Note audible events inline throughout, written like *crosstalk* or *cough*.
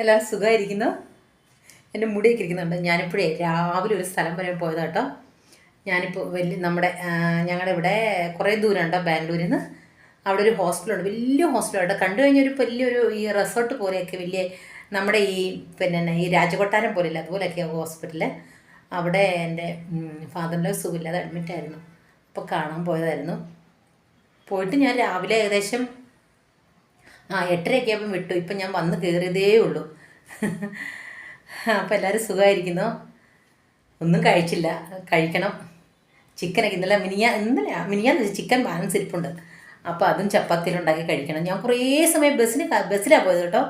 എല്ലാവരും സുഖമായിരിക്കുന്നു. എന്റെ മുടിയൊക്കെ ഇരിക്കുന്നുണ്ട്. ഞാനിപ്പോഴേ രാവിലെ ഒരു സ്ഥലം വരെ പോയത് കേട്ടോ. ഞാനിപ്പോൾ വലിയ നമ്മുടെ ഞങ്ങളുടെ ഇവിടെ കുറേ ദൂരം ഉണ്ടോ ബാംഗ്ലൂരിൽ നിന്ന്. അവിടെ ഒരു ഹോസ്റ്റലുണ്ട്. വലിയ ഹോസ്റ്റലുണ്ട് കണ്ടു കഴിഞ്ഞാൽ ഒരു വലിയൊരു ഈ റിസോർട്ട് പോലെയൊക്കെ വലിയ നമ്മുടെ ഈ പിന്നെ ഈ രാജകൊട്ടാരം പോലെയല്ല അതുപോലെയൊക്കെ ഹോസ്പിറ്റൽ അവിടെ എന്റെ ഫാദറിന്റെ സുഖമില്ലാതെ അഡ്മിറ്റായിരുന്നു അപ്പോൾ കാണാൻ പോയതായിരുന്നു. പോയിട്ട് ഞാൻ രാവിലെ ഏകദേശം ആ എട്ടരയൊക്കെ ആകുമ്പം വിട്ടു. ഇപ്പം ഞാൻ വന്ന് കയറിയതേ ഉള്ളൂ. അപ്പോൾ എല്ലാവരും സുഖമായിരിക്കുന്നു? ഒന്നും കഴിച്ചില്ല. കഴിക്കണം. ചിക്കനൊക്കെ ഇന്നലെ മിനിയാ ഇന്നലെ മിനിയാന്ന് ചിക്കൻ ബാലൻസ് ഇരിപ്പുണ്ട്. അപ്പോൾ അതും ചപ്പാത്തിയിലുണ്ടാക്കി കഴിക്കണം. ഞാൻ കുറേ സമയം ബസ്സിന് ബസ്സിലാണ് പോയത് കേട്ടോ.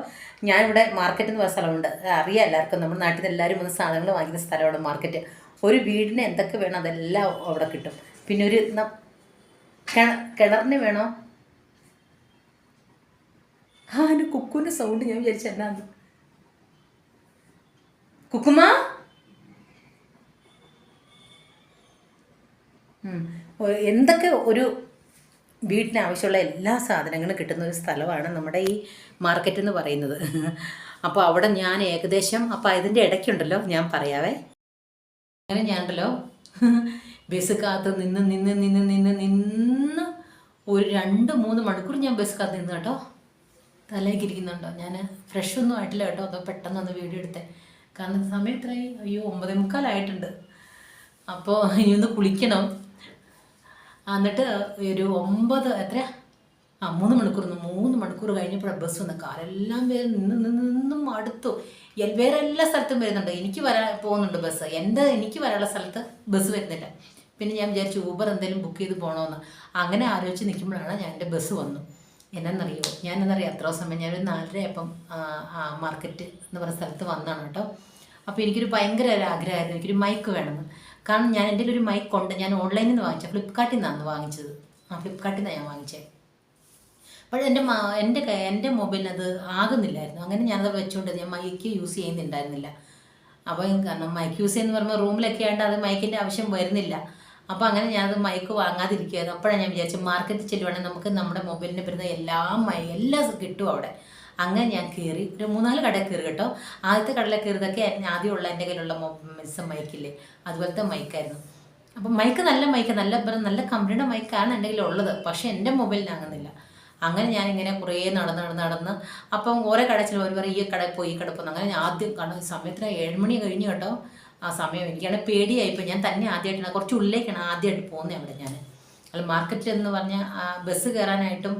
ഞാനിവിടെ മാർക്കറ്റ് എന്ന് പറയുന്ന സ്ഥലമുണ്ട്. അറിയാം എല്ലാവർക്കും. നമ്മുടെ നാട്ടിൽ നിന്ന് എല്ലാവരും വന്ന് സാധനങ്ങൾ വാങ്ങിക്കുന്ന സ്ഥലമാണ് മാർക്കറ്റ് ഒരു വീടിന് എന്തൊക്കെ വേണം അതെല്ലാം അവിടെ കിട്ടും. പിന്നെ ഒരു കിണറിന് വേണോ? ആ എന്റെ കുക്കുവിന്റെ സൗണ്ട് ഞാൻ വിചാരിച്ചു എന്നാന്ന്. കുക്കുമ? എന്തൊക്കെ ഒരു വീട്ടിന് ആവശ്യമുള്ള എല്ലാ സാധനങ്ങളും കിട്ടുന്ന ഒരു സ്ഥലമാണ് നമ്മുടെ ഈ മാർക്കറ്റ് എന്ന് പറയുന്നത്. അപ്പോൾ അവിടെ ഞാൻ ഏകദേശം അപ്പോൾ ഇതിന്റെ ഇടയ്ക്കുണ്ടല്ലോ ഞാൻ പറയാവേ. അങ്ങനെ ഞാൻ ഉണ്ടല്ലോ ബസ് കാത്ത് നിന്ന് നിന്ന് നിന്ന് നിന്ന് നിന്ന് ഒരു രണ്ട് മൂന്ന് മണിക്കൂർ ഞാൻ ബസ് കാത്ത് നിന്ന് കേട്ടോ. തലയൊക്കെ ഇരിക്കുന്നുണ്ടോ? ഞാൻ ഫ്രഷ് ഒന്നും ആയിട്ടില്ല കേട്ടോ. അതോ പെട്ടെന്ന് ഒന്ന് വീഡിയോ എടുത്തേ. കാരണം സമയം എത്രയായി? അയ്യോ ഒമ്പതേ മുക്കാലായിട്ടുണ്ട് അപ്പോൾ ഇനി ഒന്ന് കുളിക്കണം. എന്നിട്ട് ഒരു ഒമ്പത് എത്ര ആ മൂന്ന് മണിക്കൂർ നിന്ന് മൂന്ന് മണിക്കൂർ കഴിഞ്ഞപ്പോഴാണ് ബസ് വന്ന. കാലെല്ലാം പേര് നിന്ന് നിന്ന് നിന്നും അടുത്തു. വേറെ എല്ലാ സ്ഥലത്തും വരുന്നുണ്ട്. എനിക്ക് വരാൻ പോകുന്നുണ്ട് ബസ് എന്റെ എനിക്ക് വരാനുള്ള സ്ഥലത്ത് ബസ് വരുന്നില്ല. പിന്നെ ഞാൻ വിചാരിച്ചു ഊബർ എന്തെങ്കിലും ബുക്ക് ചെയ്ത് പോകണമെന്ന് അങ്ങനെ ആലോചിച്ച് നിൽക്കുമ്പോഴാണ് ഞാൻ എന്റെ ബസ് വന്നു എന്നറിയോ ഞാൻ എന്നറിയാം അത്ര സമയം ഞാനൊരു നാലര അപ്പം മാർക്കറ്റ് എന്ന് പറഞ്ഞ സ്ഥലത്ത് വന്നതാണ് കേട്ടോ. അപ്പോൾ എനിക്കൊരു ഭയങ്കര ഒരു ആഗ്രഹമായിരുന്നു. എനിക്കൊരു മൈക്ക് വേണമെന്ന്. കാരണം ഞാൻ എന്റെ ഒരു മൈക്ക് ഉണ്ട്. ഞാൻ ഓൺലൈനിൽ നിന്ന് വാങ്ങിച്ചത് ഫ്ലിപ്കാർട്ടിൽ നിന്നാണ് വാങ്ങിച്ചത്. ആ ഫ്ലിപ്കാർട്ടിൽ നിന്നാണ് ഞാൻ വാങ്ങിച്ചത് അപ്പോൾ എന്റെ എന്റെ എന്റെ മൊബൈലിന് അത് ആകുന്നില്ലായിരുന്നു. അങ്ങനെ ഞാനത് വെച്ചുകൊണ്ട് ഞാൻ മൈക്ക് യൂസ് ചെയ്യുന്നുണ്ടായിരുന്നില്ല. അപ്പോൾ കാരണം മൈക്ക് യൂസ് ചെയ്യുന്ന പറയുമ്പോൾ റൂമിലൊക്കെ ആയിട്ട് അത് മൈക്കിന്റെ ആവശ്യം വരുന്നില്ല. അപ്പോൾ അങ്ങനെ ഞാനത് മൈക്ക് വാങ്ങാതിരിക്കുകയായിരുന്നു അപ്പോഴാണ് ഞാൻ വിചാരിച്ചത് മാർക്കറ്റിൽ ചെല്ലുവാണെങ്കിൽ നമുക്ക് നമ്മുടെ മൊബൈലിന് വരുന്ന എല്ലാ മൈ എല്ലാം കിട്ടും അവിടെ. അങ്ങനെ ഞാൻ കയറി ഒരു മൂന്നാൽ കടയിൽ കയറി കേട്ടോ. ആദ്യത്തെ കടയിൽ കയറിയതൊക്കെ ആദ്യം ആദ്യമുള്ള എന്റെ കയ്യിലുള്ള മിസ് മൈക്കില്ലേ അതുപോലത്തെ മൈക്കായിരുന്നു അപ്പം മൈക്ക് നല്ല മൈക്ക് നല്ല നല്ല കമ്പനിയുടെ മൈക്കാണ് എന്റെ കയ്യിൽ ഉള്ളത്. പക്ഷേ എന്റെ മൊബൈലിനാകുന്നില്ല അങ്ങനെ ഞാൻ ഇങ്ങനെ കുറേ നടന്ന് നടന്ന് നടന്ന്. അപ്പം ഓരോ കടച്ചിലും ചിലവർ പറയും ഈ കടയിൽ പോയി ഈ പോകുന്നു അങ്ങനെ ഞാൻ ആദ്യം കാണുന്ന സമയത്തിന് ഏഴ് മണി കഴിഞ്ഞു കേട്ടോ. ആ സമയം എനിക്കാണ് പേടിയായിപ്പോൾ ഞാൻ തന്നെ ആദ്യമായിട്ടാണ് കുറച്ച് ഉള്ളിലേക്കാണ് ആദ്യമായിട്ട് പോകുന്നത് അവിടെ ഞാൻ അല്ല മാർക്കറ്റിൽ എന്ന് പറഞ്ഞാൽ ബസ് കയറാനായിട്ടും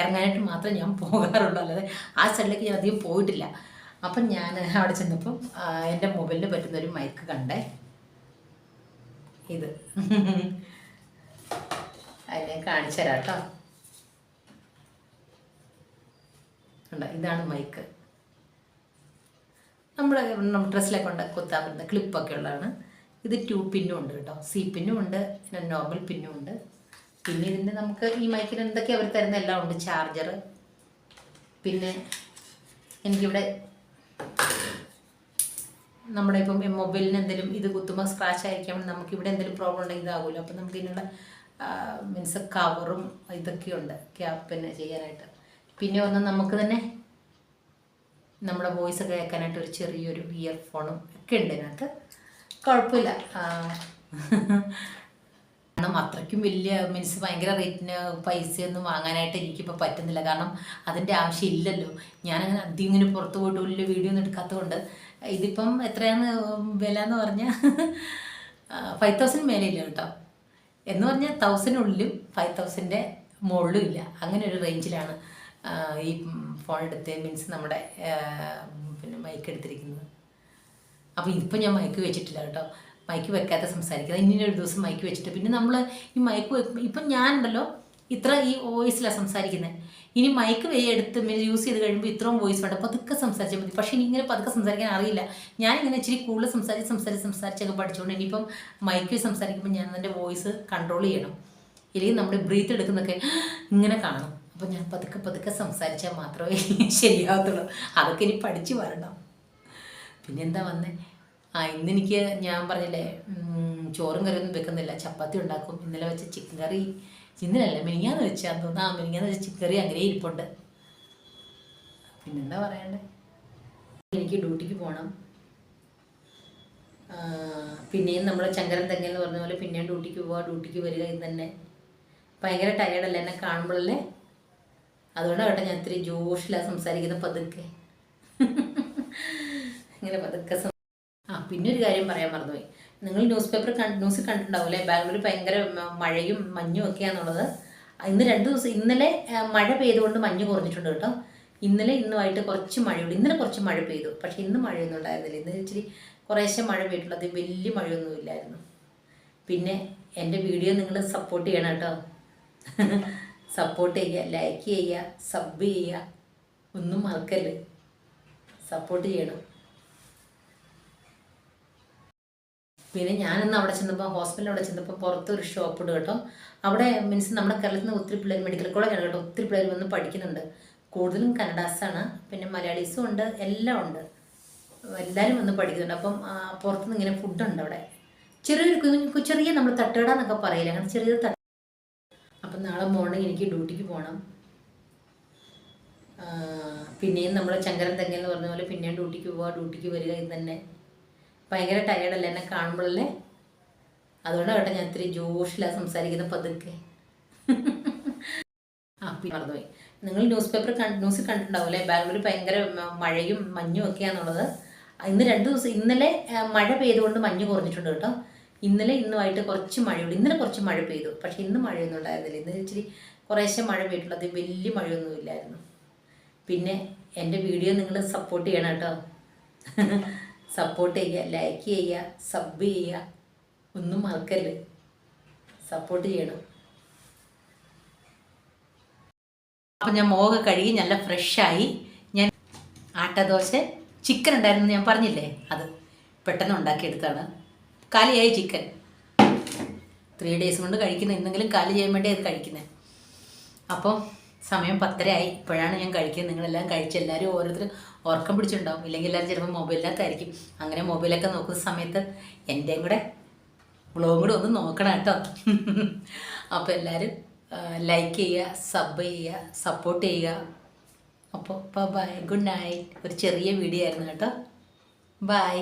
ഇറങ്ങാനായിട്ട് മാത്രമേ ഞാൻ പോകാറുള്ളൂ. അല്ലാതെ ആ സ്ഥലത്തേക്ക് ഞാൻ അധികം പോയിട്ടില്ല. അപ്പം ഞാൻ അവിടെ ചെന്നപ്പം എന്റെ മൊബൈലിന് പറ്റുന്ന ഒരു മൈക്ക് കണ്ടേ. ഇത്. അതിനെ കാണിച്ചു തരാം കേട്ടോ. ഇതാണ് മൈക്ക് നമ്മുടെ ഡ്രസ്സിലൊക്കെ ഉണ്ട് കുത്താൻ പറ്റുന്ന ക്ലിപ്പൊക്കെ ഉള്ളതാണ്. ഇത് ടു പിന്നും ഉണ്ട് കേട്ടോ. സി പിന്നും ഉണ്ട് പിന്നെ നോർമൽ പിന്നും ഉണ്ട്. പിന്നെ ഇതിന്റെ നമുക്ക് ഈ മൈക്കിന് എന്തൊക്കെ അവർ തരുന്ന എല്ലാം ഉണ്ട്. ചാർജർ പിന്നെ എനിക്കിവിടെ നമ്മുടെ ഇപ്പം മൊബൈലിന് എന്തെങ്കിലും ഇത് കുത്തുമ്പോൾ സ്ക്രാച്ച് ആയിരിക്കാം നമുക്ക് ഇവിടെ എന്തെങ്കിലും പ്രോബ്ലം ഉണ്ടെങ്കിൽ ഇതാകുമല്ലോ അപ്പം നമുക്ക് ഇതിനുള്ള മീൻസ് കവറും ഇതൊക്കെയുണ്ട്. ക്യാപ്പിന് ചെയ്യാനായിട്ട്. പിന്നെ ഒന്ന് നമുക്ക് തന്നെ നമ്മുടെ വോയിസ് കേൾക്കാനായിട്ട് ഒരു ചെറിയൊരു ഇയർഫോണും ഒക്കെ ഉണ്ട് ഇതിനകത്ത്. കുഴപ്പമില്ല. കാരണം അത്രയ്ക്കും വലിയ മീൻസ് ഭയങ്കര റേറ്റിന് പൈസയൊന്നും വാങ്ങാനായിട്ട് എനിക്കിപ്പോൾ പറ്റുന്നില്ല. കാരണം അതിന്റെ ആവശ്യമില്ലല്ലോ. ഞാനങ്ങനെ അധികം ഇങ്ങനെ പുറത്ത് പോയിട്ട് വലിയ വീഡിയോ ഒന്നും എടുക്കാത്തതുകൊണ്ട് ഇതിപ്പം എത്രയാണ് വില എന്ന് പറഞ്ഞാൽ ഫൈവ് തൗസൻഡ് മേലെ ഇല്ല കേട്ടോ. എന്ന് പറഞ്ഞാൽ തൗസൻഡിനുള്ളിലും ഫൈവ് തൗസൻഡിന്റെ മുകളിലും ഇല്ല. അങ്ങനെ ഒരു റേഞ്ചിലാണ് ഈ ഫോൺ എടുത്ത് മീൻസ് നമ്മുടെ പിന്നെ മൈക്ക് എടുത്തിരിക്കുന്നത്. അപ്പോൾ ഇതിപ്പോൾ ഞാൻ മൈക്ക് വെച്ചിട്ടില്ല കേട്ടോ. മൈക്ക് വെക്കാതെ സംസാരിക്കുന്നത് ഇനി ഒരു ദിവസം മൈക്ക് വെച്ചിട്ട് പിന്നെ നമ്മൾ ഈ മൈക്ക് വെക്കും ഇപ്പം ഞാനുണ്ടല്ലോ ഇത്ര ഈ വോയിസിലാണ് സംസാരിക്കുന്നത് ഇനി മൈക്ക് എടുത്ത് യൂസ് ചെയ്ത് കഴിയുമ്പോൾ ഇത്രയും വോയിസ് വേണ്ട. പതുക്കെ സംസാരിച്ചാൽ മതി. പക്ഷേ ഇനി ഇങ്ങനെ പതുക്കെ സംസാരിക്കാൻ അറിയില്ല. ഞാനിങ്ങനെ ഇച്ചിരി കൂടുതൽ സംസാരിച്ച് സംസാരിച്ച് സംസാരിച്ചൊക്കെ പഠിച്ചുകൊണ്ട് ഇനിയിപ്പം മൈക്ക് സംസാരിക്കുമ്പോൾ ഞാൻ എന്റെ വോയിസ് കൺട്രോൾ ചെയ്യണം. ഇല്ലെങ്കിൽ നമ്മുടെ ബ്രീത്ത് എടുക്കുന്നൊക്കെ ഇങ്ങനെ കാണും. അപ്പോൾ ഞാൻ പതുക്കെ പതുക്കെ സംസാരിച്ചാൽ മാത്രമേ *laughs* ശരിയാവത്തുള്ളൂ അതൊക്കെ ഇനി പഠിച്ചു വരണം. പിന്നെന്താ വന്നേ? ആ ഇന്നെനിക്ക് ഞാൻ പറഞ്ഞില്ലേ ചോറും കറിയൊന്നും വെക്കുന്നില്ല. ചപ്പാത്തി ഉണ്ടാക്കും. ഇന്നലെ വെച്ച ചിക്കൻ കറി ഇന്നലല്ല മിനിങ്ങാന്ന് വെച്ചാൽ തോന്നുന്നു. ആ മിനിങ്ങാന്ന് വെച്ച ചിക്കൻ കറി അങ്ങനെ ഇരിപ്പുണ്ട്. പിന്നെന്താ പറയണ്ടേ? എനിക്ക് ഡ്യൂട്ടിക്ക് പോകണം പിന്നെയും നമ്മൾ ചങ്കരൻ തെങ്ങൽ എന്ന് പറഞ്ഞ പോലെ പിന്നെയും ഡ്യൂട്ടിക്ക് പോവാ. ഡ്യൂട്ടിക്ക് വരിക ഇത് തന്നെ. ഭയങ്കര ടയേർഡല്ലേ എന്നെ കാണുമ്പോഴല്ലേ? അതുകൊണ്ടാണ് കേട്ടോ ഞാൻ ഇത്തിരി ജോഷിലാണ് സംസാരിക്കുന്നത് പതുക്കെ. ഇങ്ങനെ പതുക്കെ ആ പിന്നെ ഒരു കാര്യം പറയാൻ മറന്നുപോയി. നിങ്ങൾ ന്യൂസ് പേപ്പർ ന്യൂസ് കണ്ടിട്ടുണ്ടാവില്ലേ ബാംഗ്ലൂർ ഭയങ്കര മഴയും മഞ്ഞും ഒക്കെയാണെന്നുള്ളത് ഇന്ന് രണ്ട് ദിവസം ഇന്നലെ മഴ പെയ്തുകൊണ്ട് മഞ്ഞ് കുറഞ്ഞിട്ടുണ്ട് കേട്ടോ. ഇന്നലെ ഇന്നുമായിട്ട് കുറച്ച് മഴയുണ്ട്. ഇന്നലെ കുറച്ച് മഴ പെയ്തു. പക്ഷേ ഇന്ന് മഴയൊന്നും ഉണ്ടായിരുന്നില്ല. ഇന്ന് ഇച്ചിരി കുറേശ്ശെ മഴ പെയ്തിട്ടുള്ളൂ അത് വലിയ മഴയൊന്നും ഇല്ലായിരുന്നു. പിന്നെ എന്റെ വീഡിയോ നിങ്ങൾ സപ്പോർട്ട് ചെയ്യണം കേട്ടോ. സപ്പോർട്ട് ചെയ്യുക ലൈക്ക് ചെയ്യുക സബ് ചെയ്യുക ഒന്നും മറക്കല്ല് സപ്പോർട്ട് ചെയ്യണം. പിന്നെ ഞാനിന്ന് അവിടെ ചെന്നപ്പോൾ ഹോസ്പിറ്റലിൽ അവിടെ ചെന്നപ്പോൾ പുറത്തൊരു ഷോപ്പ് ഇടും കേട്ടോ. അവിടെ മീൻസ് നമ്മുടെ കേരളത്തിൽ നിന്ന് ഒത്തിരി പിള്ളേർ മെഡിക്കൽ കോളേജാണ് കേട്ടോ. ഒത്തിരി പിള്ളേർ വന്ന് പഠിക്കുന്നുണ്ട്. കൂടുതലും കന്നഡാസാണ് പിന്നെ മലയാളീസും ഉണ്ട്. എല്ലാം ഉണ്ട്. എല്ലാവരും വന്ന് പഠിക്കുന്നുണ്ട്. അപ്പം പുറത്തുനിന്ന് ഇങ്ങനെ ഫുഡുണ്ട് അവിടെ. ചെറിയൊരു ചെറിയ നമ്മൾ തട്ടുകട എന്നൊക്കെ പറയില്ല? അങ്ങനെ തട്ട് അപ്പം നാളെ മോർണിംഗ് എനിക്ക് ഡ്യൂട്ടിക്ക് പോകണം പിന്നെയും നമ്മൾ ചങ്കരൻ തെങ്ങൽ എന്ന് പറഞ്ഞ പോലെ പിന്നെയും ഡ്യൂട്ടിക്ക് പോവുക ഡ്യൂട്ടിക്ക് വരിക ഇത് തന്നെ. ഭയങ്കര ടയേർഡല്ലേ എന്നെ കാണുമ്പോഴല്ലേ? അതുകൊണ്ട് കേട്ടോ ഞാൻ ഇത്തിരി ജോഷിലാണ് സംസാരിക്കുന്ന പതുക്കെ. ആ പിന്നെ മറന്നുപോയി. നിങ്ങൾ ന്യൂസ് പേപ്പർ ന്യൂസ് കണ്ടിട്ടുണ്ടാവില്ലേ ബാംഗ്ലൂർ ഭയങ്കര മഴയും മഞ്ഞും ഒക്കെയാണെന്നുള്ളത് ഇന്ന് രണ്ട് ദിവസം ഇന്നലെ മഴ പെയ്തുകൊണ്ട് മഞ്ഞ് കുറഞ്ഞിട്ടുണ്ട് കേട്ടോ. ഇന്നലെ ഇന്നുമായിട്ട് കുറച്ച് മഴയുണ്ട്. ഇന്നലെ കുറച്ച് മഴ പെയ്തു. പക്ഷെ ഇന്ന് മഴയൊന്നും ഉണ്ടായിരുന്നില്ല. ഇന്ന് ഇച്ചിരി കുറേശ്ശെ മഴ പെയ്തിട്ടുള്ളത് വലിയ മഴയൊന്നും ഇല്ലായിരുന്നു. പിന്നെ എന്റെ വീഡിയോ നിങ്ങൾ സപ്പോർട്ട് ചെയ്യണം കേട്ടോ. സപ്പോർട്ട് ചെയ്യുക ലൈക്ക് ചെയ്യുക സബ് ചെയ്യുക. ഒന്നും മറക്കല്ല് സപ്പോർട്ട് ചെയ്യണം. അപ്പം ഞാൻ മോക കഴുകി നല്ല ഫ്രഷായി ഞാൻ ആട്ടദോശ ചിക്കൻ ഉണ്ടായിരുന്നു ഞാൻ പറഞ്ഞില്ലേ? അത് പെട്ടെന്ന് ഉണ്ടാക്കിയെടുത്താണ് കാലിയായി ചിക്കൻ. ത്രീ ഡേയ്സ് കൊണ്ട് കഴിക്കുന്ന. എന്തെങ്കിലും കാലി ചെയ്യാൻ വേണ്ടി അത് കഴിക്കുന്നത് അപ്പം സമയം പത്തരയായി. ഇപ്പോഴാണ് ഞാൻ കഴിക്കുന്നത്. നിങ്ങളെല്ലാം കഴിച്ച് എല്ലാവരും ഓരോരുത്തർ ഉറക്കം പിടിച്ചിട്ടുണ്ടാവും. ഇല്ലെങ്കിൽ എല്ലാവരും ചിലപ്പോൾ മൊബൈലിനകത്തായിരിക്കും അങ്ങനെ മൊബൈലൊക്കെ നോക്കുന്ന സമയത്ത് എന്റെയും കൂടെ വ്ളോഗും കൂടെ ഒന്ന് നോക്കണം കേട്ടോ. അപ്പോൾ എല്ലാവരും ലൈക്ക് ചെയ്യുക സബ് ചെയ്യുക സപ്പോർട്ട് ചെയ്യുക. അപ്പോൾ ബൈ ഗുഡ് നൈറ്റ് ഒരു ചെറിയ വീഡിയോ ആയിരുന്നു കേട്ടോ. ബൈ